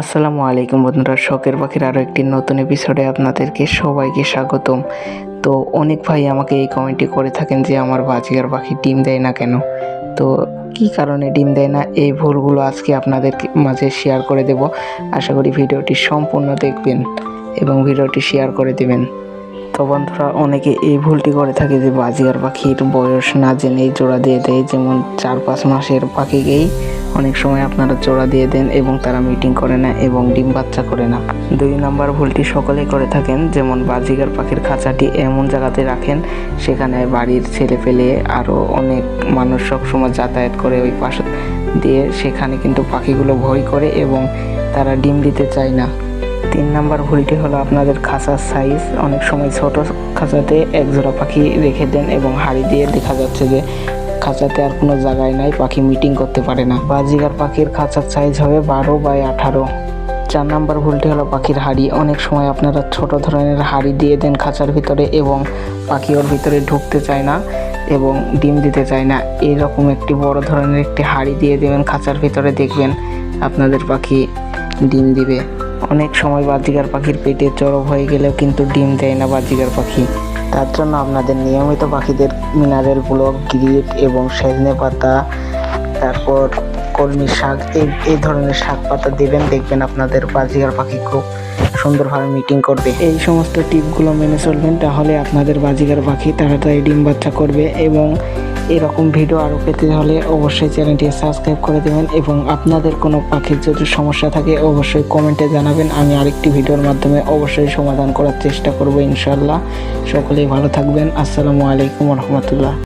আসসালামু আলাইকুম বন্ধুরা, শখের পাখির আরও একটি নতুন এপিসোডে আপনাদেরকে সবাইকে স্বাগতম। তো অনেক ভাই আমাকে এই কমেন্টটি করে থাকেন যে, আমার বাজিগার পাখি ডিম দেয় না কেন? তো কি কারণে ডিম দেয় না? এই ভুলগুলো আজকে আপনাদের মাঝে শেয়ার করে দেব। আশা করি ভিডিওটি সম্পূর্ণ দেখবেন এবং ভিডিওটি শেয়ার করে দেবেন। তো বন্ধুরা, অনেকে এই ভুলটি করে থাকে যে বাজিয়ার পাখির বয়স না জেনেই জোড়া দিয়ে দেয়। যেমন চার পাঁচ মাসের পাখিকেই অনেক সময় আপনারা জোড়া দিয়ে দেন এবং তারা মিটিং করে না এবং ডিম বাচ্চা করে না। দুই নাম্বার ভুলটি সকলেই করে থাকেন, যেমন বাজিগার পাখির খাঁচাটি এমন জায়গাতে রাখেন, সেখানে বাড়ির ছেলে পেলে আরও অনেক মানুষ সবসময় যাতায়াত করে ওই পাশ দিয়ে সেখানে কিন্তু পাখিগুলো ভয় করে এবং তারা ডিম দিতে চায় না। তিন নাম্বার ভুলটি হলো আপনাদের খাঁচার সাইজ অনেক সময় ছোট খাঁচাতে এক জোড়া পাখি রেখে দেন এবং হাড়ি দিয়ে দেখা যাচ্ছে যে খাঁচাতে আর কোনো জায়গায় নাই, পাখি মিটিং করতে পারে না। বাজিগার পাখির খাঁচার সাইজ হবে বারো বাই আঠারো। চার নাম্বার ভুলটি হলো পাখির হাড়ি। অনেক সময় আপনারা ছোট ধরনের হাড়ি দিয়ে দেন খাঁচার ভিতরে এবং পাখি ওর ভিতরে ঢুকতে চায় না এবং ডিম দিতে চায় না। এরকম একটি বড় ধরনের একটি হাড়ি দিয়ে দেবেন, খাঁচার ভিতরে দেখবেন আপনাদের পাখি ডিম দিবে। অনেক সময় বাজিগার পাখির পেটে চরব হয়ে গেলেও কিন্তু ডিম দেয় না বাজিগার পাখি। তার জন্য আপনাদের নিয়মিত পাখিদের মিনারেল ব্লক গ্রিট এবং সেজনে পাতা, তারপর কলমি শাক, এই এই ধরনের শাক পাতা দেবেন, দেখবেন আপনাদের বাজিগার পাখি খুব সুন্দরভাবে মিটিং করবে। এই সমস্ত টিপগুলো মেনে চলবেন, তাহলে আপনাদের বাজিগার পাখি তাড়াতাড়ি ডিম বাচ্চা করবে এবং এরকম ভিডিও আরও পেতে হলে অবশ্যই চ্যানেলটি সাবস্ক্রাইব করে দেবেন এবং আপনাদের কোনো পাখির যদি সমস্যা থাকে অবশ্যই কমেন্টে জানাবেন। আমি আরেকটি ভিডিওর মাধ্যমে অবশ্যই সমাধান করার চেষ্টা করব ইনশাল্লাহ সকলেই ভালো থাকবেন। আসসালামু আলাইকুম রহমতুল্লাহ।